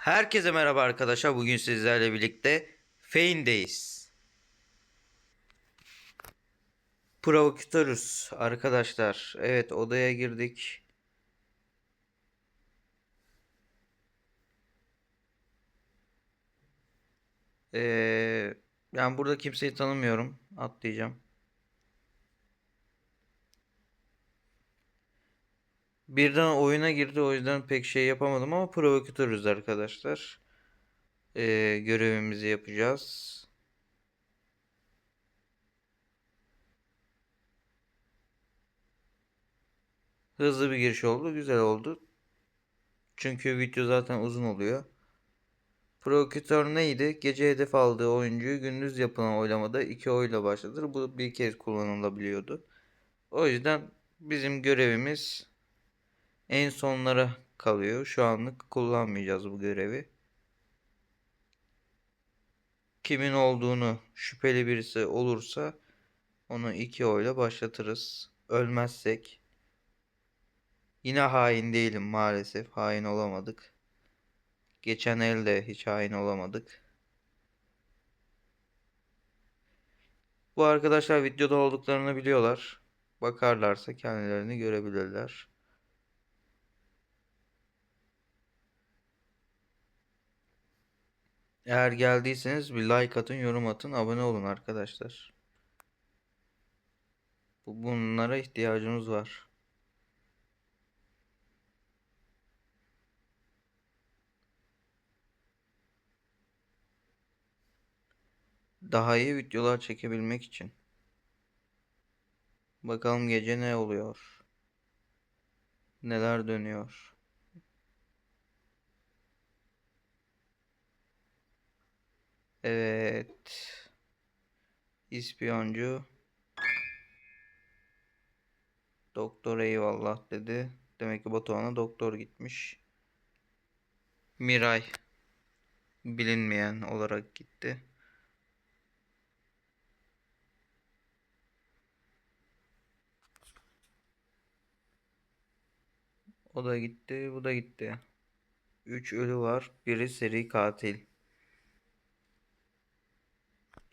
Herkese merhaba arkadaşlar. Bugün sizlerle birlikte Feyn'deyiz. Provokatörüz arkadaşlar. Evet odaya girdik. Ee, ben burada kimseyi tanımıyorum. Atlayacağım. Birden oyuna girdi o yüzden pek şey yapamadım ama provokatörüz arkadaşlar. Ee, görevimizi yapacağız. Hızlı bir giriş oldu. Güzel oldu. Çünkü video zaten uzun oluyor. Provokatör neydi? Gece hedef aldığı oyuncuyu gündüz yapılan oylamada iki oyla başlatır. Bu bir kez kullanılabiliyordu. O yüzden bizim görevimiz en sonlara kalıyor. Şu anlık kullanmayacağız bu görevi. Kimin olduğunu şüpheli birisi olursa onu iki oyla başlatırız. Ölmezsek. Yine hain değilim maalesef. Hain olamadık. Geçen elde hiç hain olamadık. Bu arkadaşlar videoda olduklarını biliyorlar. Bakarlarsa kendilerini görebilirler. Eğer geldiyseniz bir like atın, yorum atın, abone olun arkadaşlar. Bu bunlara ihtiyacımız var. Daha iyi videolar çekebilmek için. Bakalım gece ne oluyor? Neler dönüyor? Evet. İspiyoncu. Doktor eyvallah dedi. Demek ki Batuhan'a doktor gitmiş. Miray. Bilinmeyen olarak gitti. O da gitti, bu da gitti. 3 ölü var. Biri seri katil.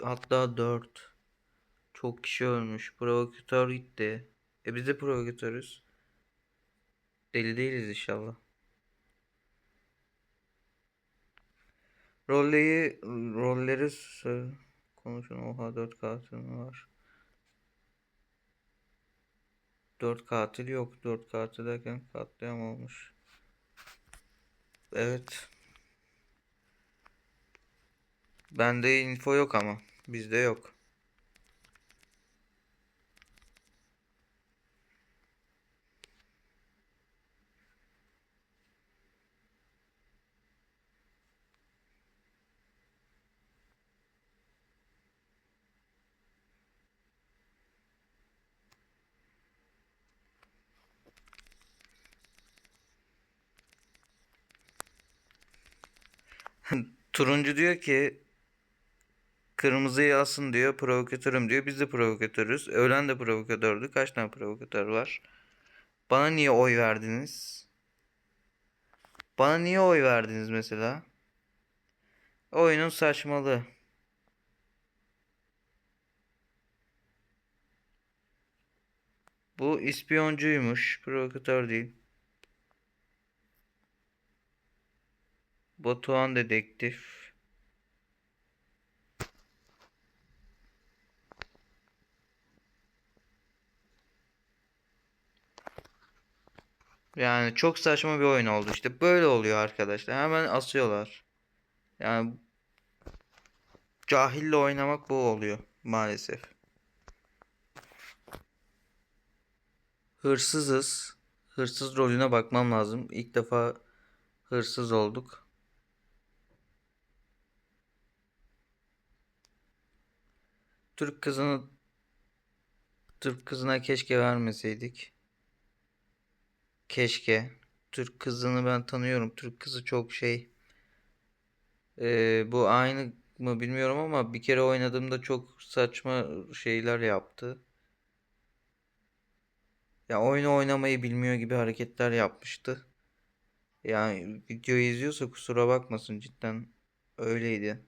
Hatta 4. Çok kişi ölmüş. Provokatör gitti. E biz de provokatörüz. Deli değiliz inşallah. Rolleri, rolleri konuşun. Oha 4 katil var? 4 katil yok. 4 katil derken katliam olmuş. Evet. Bende info yok ama. Bizde yok. Turuncu diyor ki kırmızıyı asın diyor provokatörüm diyor. Biz de provokatörüz. Ölen de provokatördü. Kaç tane provokatör var? Bana niye oy verdiniz? Bana niye oy verdiniz mesela? Oyunun saçmalığı. Bu ispiyoncuymuş. Provokatör değil. Batuhan dedektif. Yani çok saçma bir oyun oldu işte. Böyle oluyor arkadaşlar. Hemen asıyorlar. Yani cahille oynamak bu oluyor maalesef. Hırsızız. Hırsız rolüne bakmam lazım. İlk defa hırsız olduk. Türk kızını Türk kızına keşke vermeseydik. Keşke. Türk kızını ben tanıyorum. Türk kızı çok şey. Ee, bu aynı mı bilmiyorum ama bir kere oynadığımda çok saçma şeyler yaptı. Ya oyunu oynamayı bilmiyor gibi hareketler yapmıştı. Yani videoyu izliyorsa kusura bakmasın cidden öyleydi.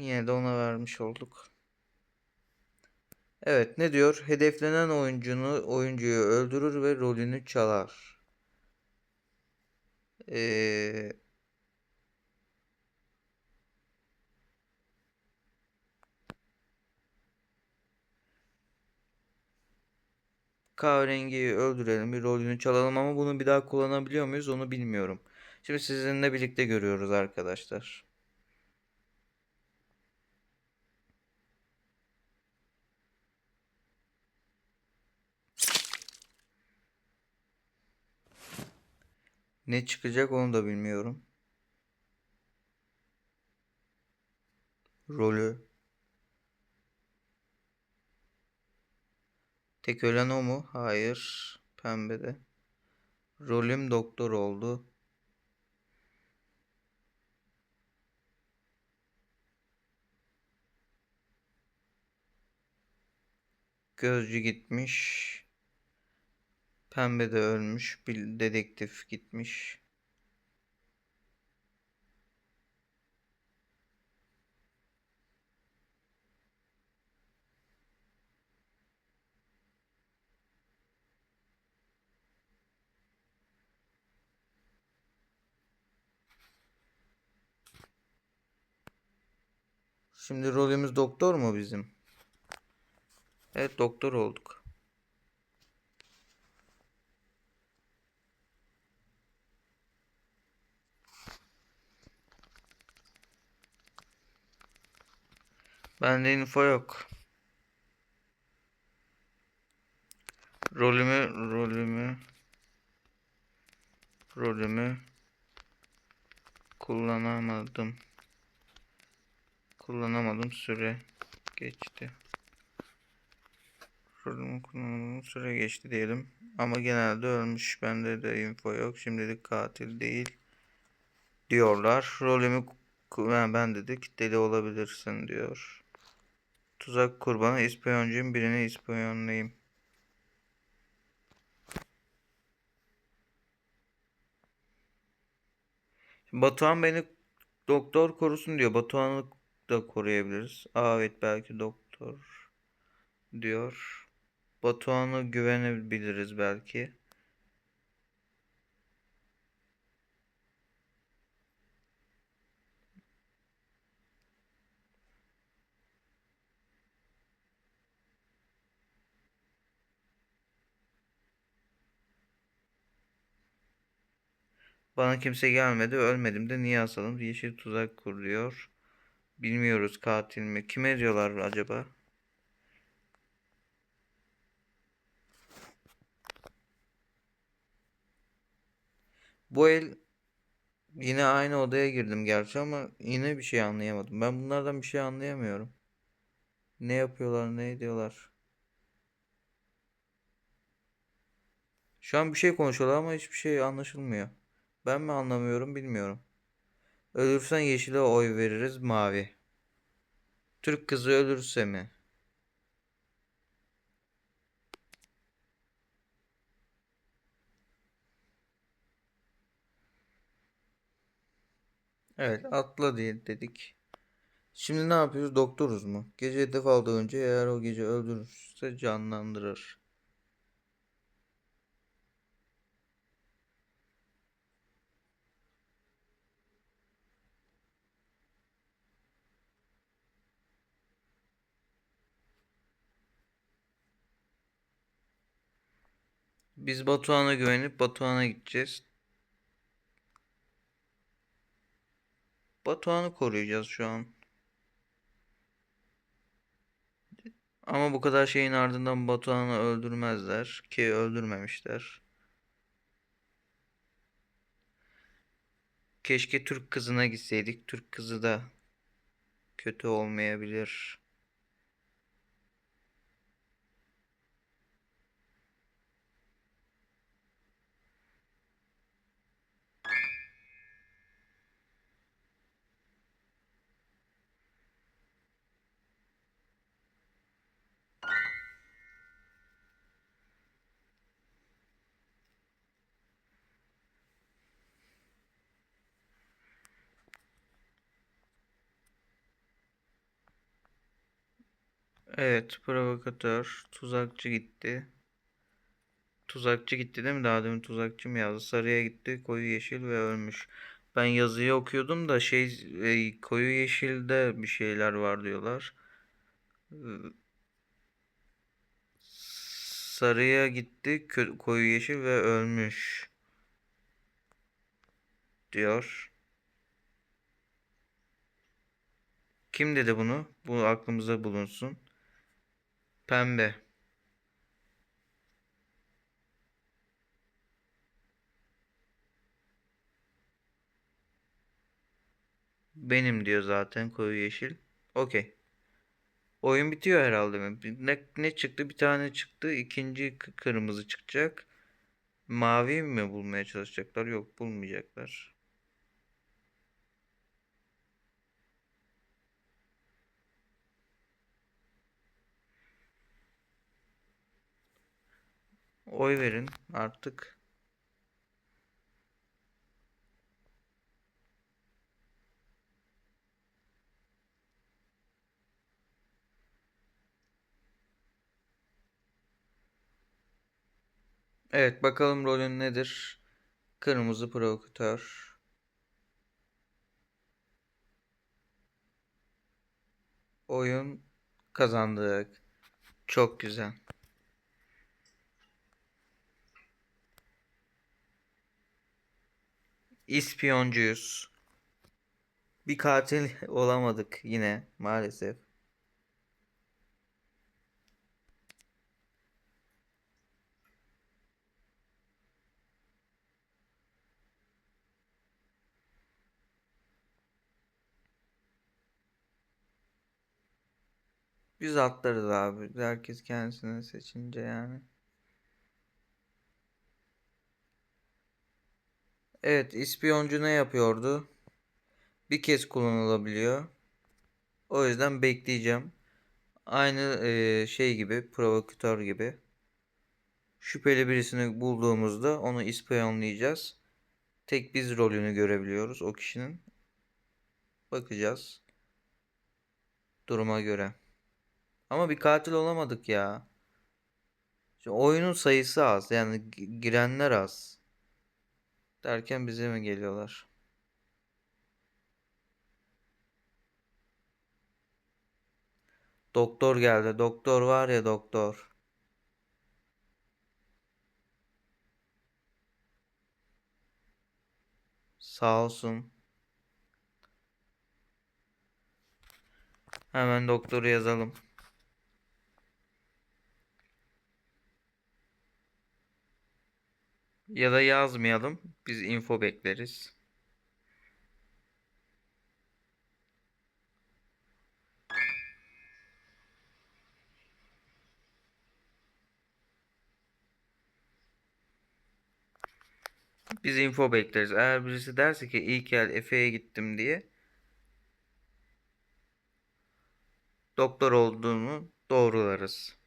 Yine de ona vermiş olduk. Evet ne diyor? Hedeflenen oyuncunu oyuncuyu öldürür ve rolünü çalar. Ee, kahverengiyi öldürelim, bir rolünü çalalım ama bunu bir daha kullanabiliyor muyuz onu bilmiyorum. Şimdi sizinle birlikte görüyoruz arkadaşlar. Ne çıkacak onu da bilmiyorum. Rolü. Tek ölen o mu? Hayır. Pembede. Rolüm doktor oldu. Gözcü gitmiş. Pembe de ölmüş. Bir dedektif gitmiş. Şimdi rolümüz doktor mu bizim? Evet doktor olduk. Bende info yok. Rolümü, rolümü, rolümü kullanamadım. Kullanamadım süre geçti. Rolümü kullanamadım süre geçti diyelim. Ama genelde ölmüş. Bende de info yok. Şimdilik katil değil diyorlar. Rolümü ben, dedik deli olabilirsin diyor. Tuzak kurbanı ispiyoncuyum birini ispiyonlayayım. Batuhan beni doktor korusun diyor. Batuhan'ı da koruyabiliriz. Aa, evet belki doktor diyor. Batuhan'a güvenebiliriz belki. Bana kimse gelmedi. Ölmedim de niye asalım? Yeşil tuzak kuruyor. Bilmiyoruz katil mi? Kime diyorlar acaba? Bu el yine aynı odaya girdim gerçi ama yine bir şey anlayamadım. Ben bunlardan bir şey anlayamıyorum. Ne yapıyorlar, ne ediyorlar? Şu an bir şey konuşuyorlar ama hiçbir şey anlaşılmıyor. Ben mi anlamıyorum bilmiyorum. Ölürsen yeşile oy veririz mavi. Türk kızı ölürse mi? Evet atla diye dedik. Şimdi ne yapıyoruz? Doktoruz mu? Gece hedef aldığı önce eğer o gece öldürürse canlandırır. Biz Batuhan'a güvenip Batuhan'a gideceğiz. Batuhan'ı koruyacağız şu an. Ama bu kadar şeyin ardından Batuhan'ı öldürmezler ki öldürmemişler. Keşke Türk kızına gitseydik. Türk kızı da kötü olmayabilir. Evet, provokatör, tuzakçı gitti. Tuzakçı gitti değil mi? Daha demin tuzakçı mı yazdı? Sarıya gitti, koyu yeşil ve ölmüş. Ben yazıyı okuyordum da şey e, koyu yeşilde bir şeyler var diyorlar. Sarıya gitti, koyu yeşil ve ölmüş diyor. Kim dedi bunu? Bu aklımıza bulunsun. Pembe. Benim diyor zaten koyu yeşil. Okey. Oyun bitiyor herhalde Ne, ne çıktı? Bir tane çıktı. İkinci kırmızı çıkacak. Mavi mi bulmaya çalışacaklar? Yok bulmayacaklar. Oy verin artık. Evet bakalım rolün nedir? Kırmızı provokatör. Oyun kazandık. Çok güzel. İspiyoncuyuz. Bir katil olamadık yine maalesef. Biz atlarız abi. Herkes kendisini seçince yani. Evet, ispiyoncu ne yapıyordu? Bir kez kullanılabiliyor. O yüzden bekleyeceğim. Aynı eee, şey gibi, provokatör gibi. Şüpheli birisini bulduğumuzda onu ispiyonlayacağız. Tek biz rolünü görebiliyoruz o kişinin. Bakacağız. Duruma göre. Ama bir katil olamadık ya. Şimdi oyunun sayısı az. Yani gi- girenler az. Derken bize mi geliyorlar? Doktor geldi. Doktor var ya doktor. Sağ olsun. Hemen doktoru yazalım. Ya da yazmayalım. Biz info bekleriz. Biz info bekleriz. Eğer birisi derse ki ilk el Efe'ye gittim diye doktor olduğunu doğrularız.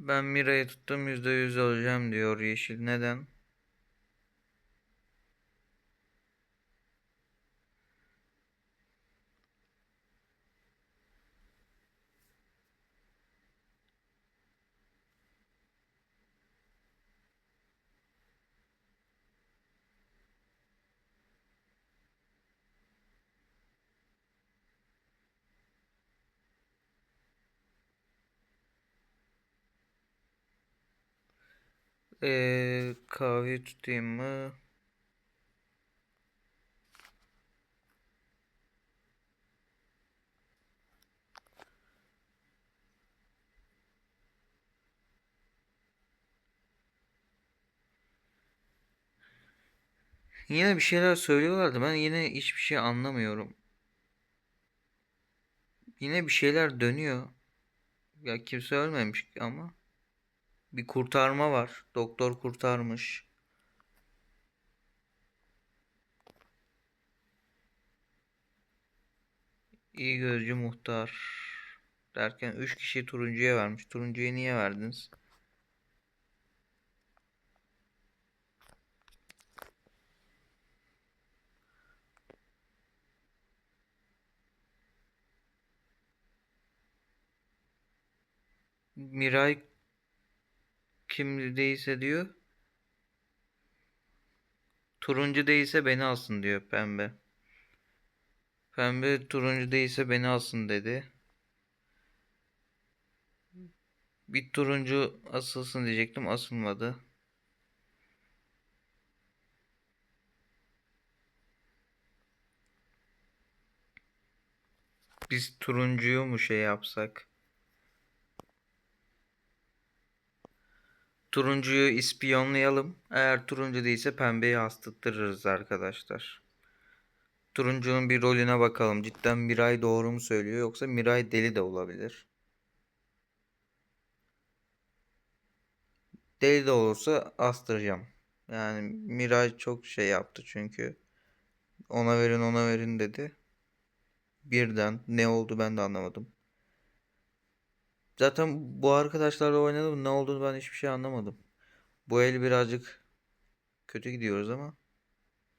Ben Mira'yı tuttum %100 olacağım diyor Yeşil. Neden? Ee, kahve tutayım mı? Yine bir şeyler söylüyorlardı. Ben yine hiçbir şey anlamıyorum. Yine bir şeyler dönüyor. Ya kimse ölmemiş ama bir kurtarma var. Doktor kurtarmış. İyi gözcü muhtar derken 3 kişi turuncuya vermiş. Turuncuya niye verdiniz? Miray kim değilse diyor. Turuncu değilse beni alsın diyor pembe. Pembe turuncu değilse beni alsın dedi. Bir turuncu asılsın diyecektim asılmadı. Biz turuncuyu mu şey yapsak? Turuncuyu ispiyonlayalım. Eğer turuncu değilse pembeyi astırtırız arkadaşlar. Turuncunun bir rolüne bakalım. Cidden Miray doğru mu söylüyor yoksa Miray deli de olabilir. Deli de olursa astıracağım. Yani Miray çok şey yaptı çünkü. Ona verin ona verin dedi. Birden ne oldu ben de anlamadım. Zaten bu arkadaşlarla oynadım ne olduğunu ben hiçbir şey anlamadım. Bu el birazcık kötü gidiyoruz ama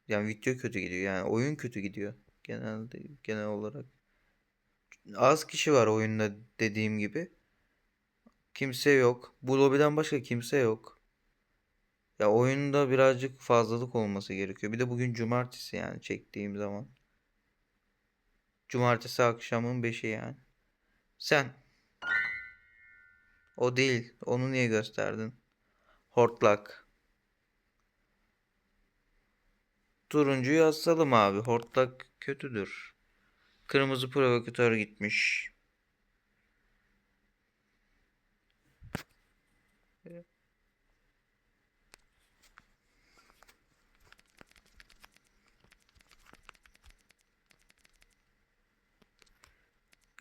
yani video kötü gidiyor yani oyun kötü gidiyor genelde genel olarak. Az kişi var oyunda dediğim gibi. Kimse yok. Bu lobiden başka kimse yok. Ya oyunda birazcık fazlalık olması gerekiyor. Bir de bugün cumartesi yani çektiğim zaman. Cumartesi akşamın 5'i yani. Sen. O değil. Onu niye gösterdin? Hortlak. Turuncuyu asalım abi. Hortlak kötüdür. Kırmızı provokatör gitmiş.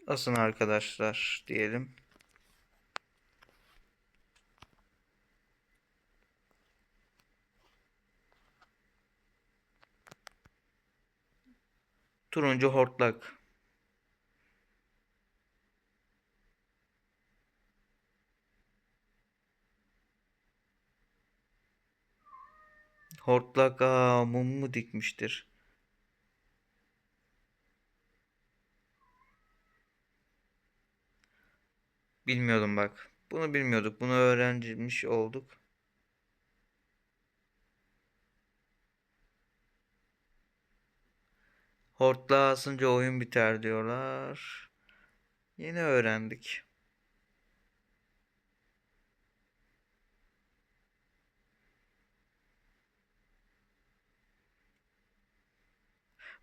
Asın arkadaşlar diyelim. Turuncu hortlak. Hortlak aa mum mu dikmiştir? Bilmiyordum bak. Bunu bilmiyorduk. Bunu öğrenmiş olduk. Hortlağı asınca oyun biter diyorlar. Yeni öğrendik.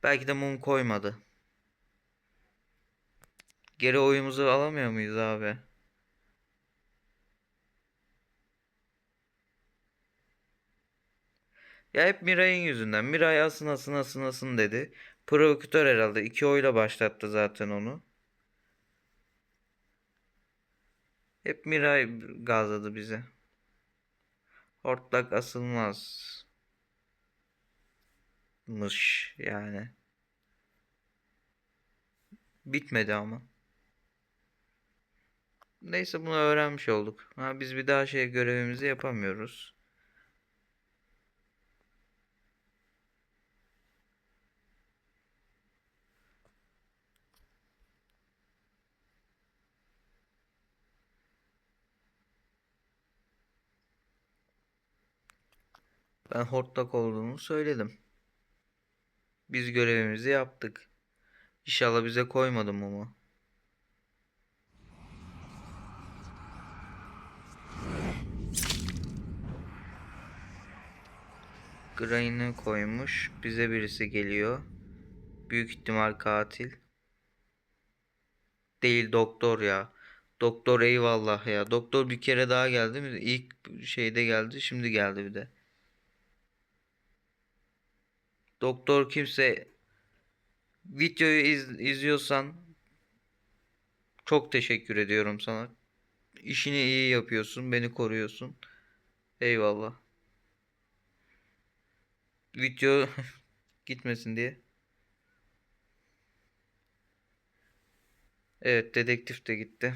Belki de mum koymadı. Geri oyumuzu alamıyor muyuz abi? Ya hep Miray'ın yüzünden. Miray asın asın asın asın dedi. Provokatör herhalde. iki oyla başlattı zaten onu. Hep Miray gazladı bizi. Hortlak asılmaz. Mış yani. Bitmedi ama. Neyse bunu öğrenmiş olduk. Ha, biz bir daha şey görevimizi yapamıyoruz. Ben hortlak olduğunu söyledim. Biz görevimizi yaptık. İnşallah bize koymadı mumu. Gray'ını koymuş. Bize birisi geliyor. Büyük ihtimal katil. Değil doktor ya. Doktor eyvallah ya. Doktor bir kere daha geldi mi? İlk şeyde geldi. Şimdi geldi bir de. Doktor kimse videoyu iz, izliyorsan çok teşekkür ediyorum sana. İşini iyi yapıyorsun, beni koruyorsun. Eyvallah. Video gitmesin diye. Evet, dedektif de gitti.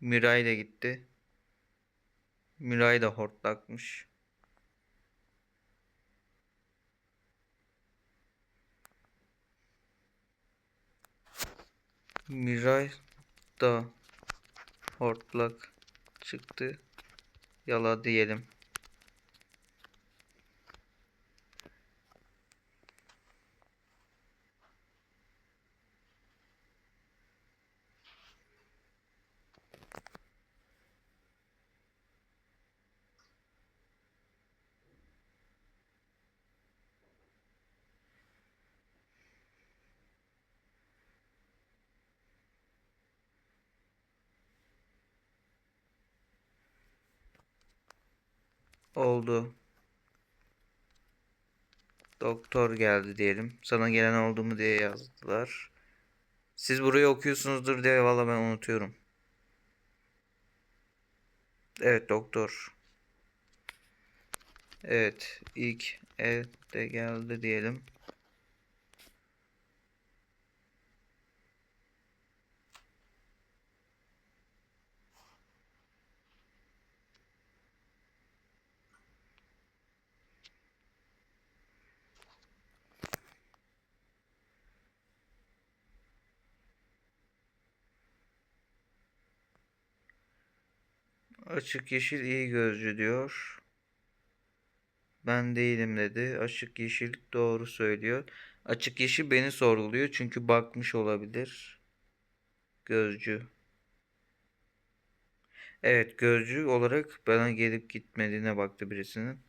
Miray da gitti. Miray da hortlakmış. Miray da Hortlak çıktı. Yala diyelim. Oldu. Doktor geldi diyelim. Sana gelen oldu mu diye yazdılar. Siz burayı okuyorsunuzdur diye valla ben unutuyorum. Evet doktor. Evet ilk evde geldi diyelim. Açık yeşil iyi gözcü diyor. Ben değilim dedi. Açık yeşil doğru söylüyor. Açık yeşil beni sorguluyor çünkü bakmış olabilir. Gözcü. Evet gözcü olarak bana gelip gitmediğine baktı birisinin.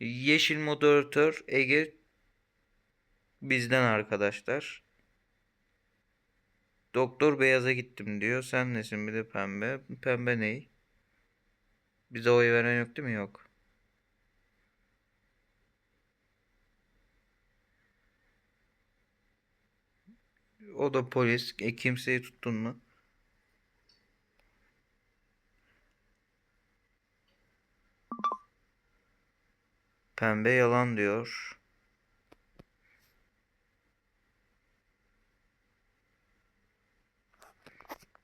Yeşil moderatör Ege bizden arkadaşlar. Doktor beyaza gittim diyor. Sen nesin bir de pembe. Pembe ney? Bize oy veren yok değil mi? Yok. O da polis. E, kimseyi tuttun mu? Pembe yalan diyor.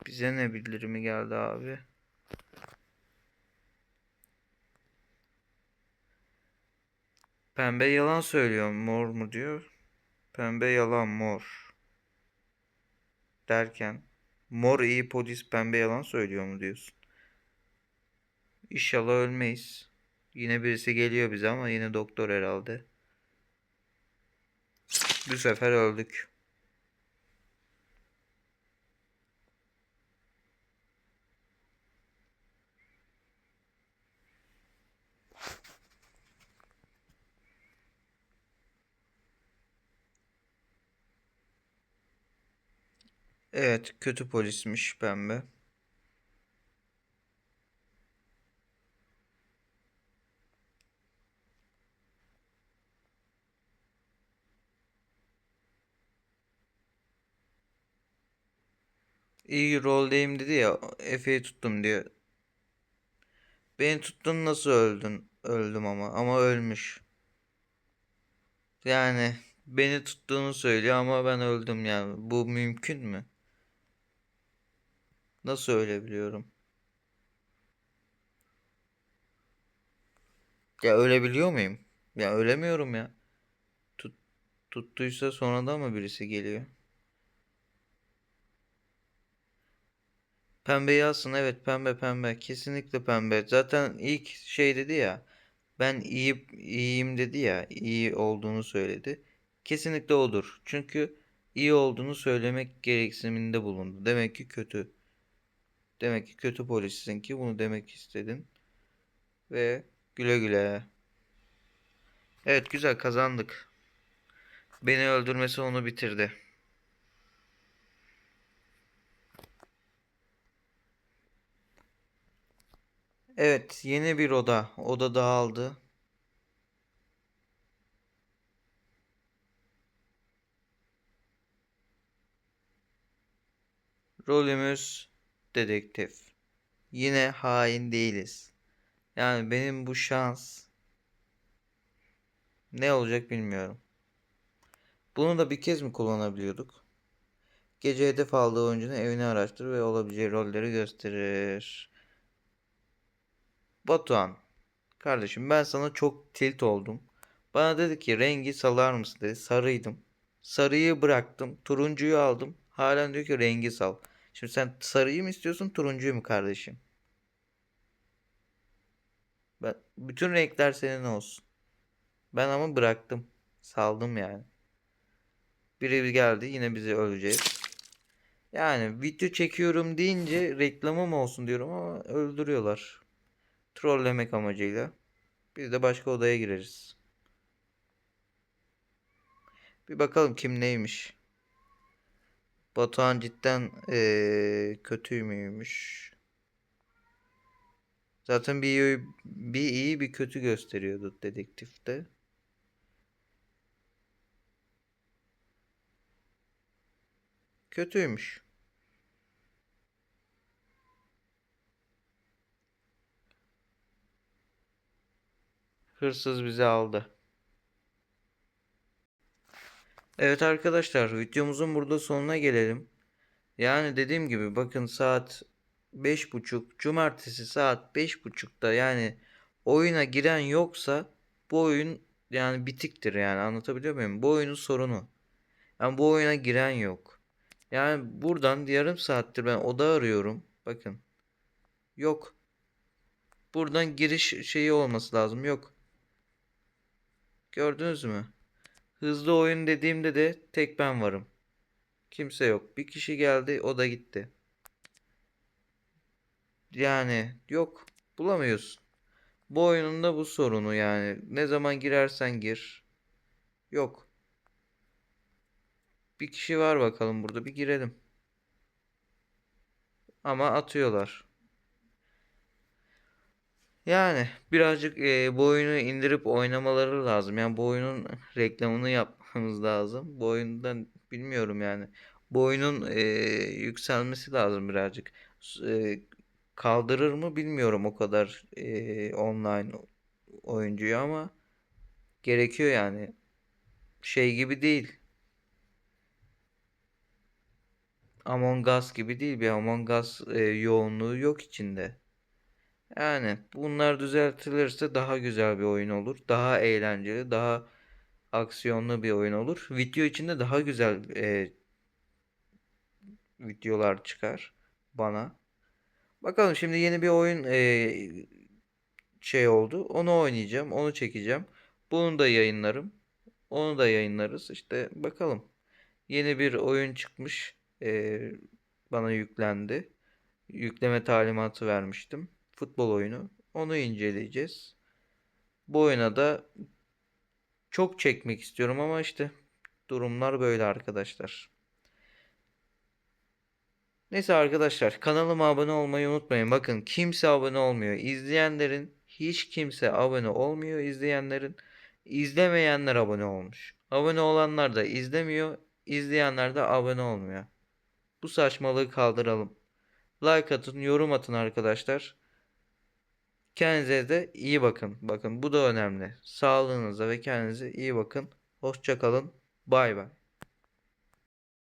Bize ne bildirimi geldi abi? Pembe yalan söylüyor. Mor mu diyor? Pembe yalan mor. Derken mor iyi polis pembe yalan söylüyor mu diyorsun? İnşallah ölmeyiz. Yine birisi geliyor bize ama yine doktor herhalde. Bu sefer öldük. Evet, kötü polismiş pembe. İyi roldeyim dedi ya. Efe'yi tuttum diyor. Beni tuttun nasıl öldün? Öldüm ama. Ama ölmüş. Yani beni tuttuğunu söylüyor ama ben öldüm yani. Bu mümkün mü? Nasıl ölebiliyorum? Ya ölebiliyor muyum? Ya ölemiyorum ya. Tut, tuttuysa sonradan mı birisi geliyor? Pembe yazsın evet pembe pembe kesinlikle pembe. Zaten ilk şey dedi ya ben iyi iyiyim dedi ya iyi olduğunu söyledi. Kesinlikle odur. Çünkü iyi olduğunu söylemek gereksiniminde bulundu. Demek ki kötü. Demek ki kötü polissin ki bunu demek istedin. Ve güle güle. Evet güzel kazandık. Beni öldürmesi onu bitirdi. Evet yeni bir oda. Oda dağıldı. Rolümüz dedektif. Yine hain değiliz. Yani benim bu şans ne olacak bilmiyorum. Bunu da bir kez mi kullanabiliyorduk? Gece hedef aldığı oyuncunun evini araştırır ve olabileceği rolleri gösterir. Batuhan. Kardeşim ben sana çok tilt oldum. Bana dedi ki rengi salar mısın dedi. Sarıydım. Sarıyı bıraktım. Turuncuyu aldım. Halen diyor ki rengi sal. Şimdi sen sarıyı mı istiyorsun turuncuyu mu kardeşim? Ben, bütün renkler senin olsun. Ben ama bıraktım. Saldım yani. Biri geldi yine bizi öleceğiz. Yani video çekiyorum deyince reklamım olsun diyorum ama öldürüyorlar. Trollemek amacıyla. Biz de başka odaya gireriz. Bir bakalım kim neymiş. Batuhan cidden eee kötü müymüş? Zaten bir bir iyi bir kötü gösteriyordu dedektifte. Kötüymüş. Hırsız bizi aldı. Evet arkadaşlar videomuzun burada sonuna gelelim. Yani dediğim gibi bakın saat 5.30 cumartesi saat 5.30'da yani oyuna giren yoksa bu oyun yani bitiktir yani anlatabiliyor muyum? Bu oyunun sorunu. Yani bu oyuna giren yok. Yani buradan yarım saattir ben oda arıyorum. Bakın. Yok. Buradan giriş şeyi olması lazım. Yok. Gördünüz mü? Hızlı oyun dediğimde de tek ben varım. Kimse yok. Bir kişi geldi, o da gitti. Yani yok, bulamıyorsun. Bu oyunun da bu sorunu yani. Ne zaman girersen gir. Yok. Bir kişi var bakalım burada. Bir girelim. Ama atıyorlar. Yani birazcık e, bu oyunu indirip oynamaları lazım. Yani bu oyunun reklamını yapmamız lazım. Bu oyundan bilmiyorum yani. Bu oyunun e, yükselmesi lazım birazcık. E, kaldırır mı bilmiyorum o kadar e, online oyuncuyu ama gerekiyor yani. Şey gibi değil. Among Us gibi değil. Bir Among Us e, yoğunluğu yok içinde. Yani bunlar düzeltilirse daha güzel bir oyun olur. Daha eğlenceli, daha aksiyonlu bir oyun olur. Video içinde daha güzel e, videolar çıkar bana. Bakalım şimdi yeni bir oyun e, şey oldu. Onu oynayacağım, onu çekeceğim. Bunu da yayınlarım. Onu da yayınlarız. İşte bakalım. Yeni bir oyun çıkmış. E, bana yüklendi. Yükleme talimatı vermiştim. Futbol oyunu. Onu inceleyeceğiz. Bu oyuna da çok çekmek istiyorum ama işte durumlar böyle arkadaşlar. Neyse arkadaşlar kanalıma abone olmayı unutmayın. Bakın kimse abone olmuyor. İzleyenlerin hiç kimse abone olmuyor izleyenlerin. İzlemeyenler abone olmuş. Abone olanlar da izlemiyor. izleyenler de abone olmuyor. Bu saçmalığı kaldıralım. Like atın, yorum atın arkadaşlar. Kendinize de iyi bakın. Bakın bu da önemli. Sağlığınıza ve kendinize iyi bakın. Hoşça kalın. Bay bay.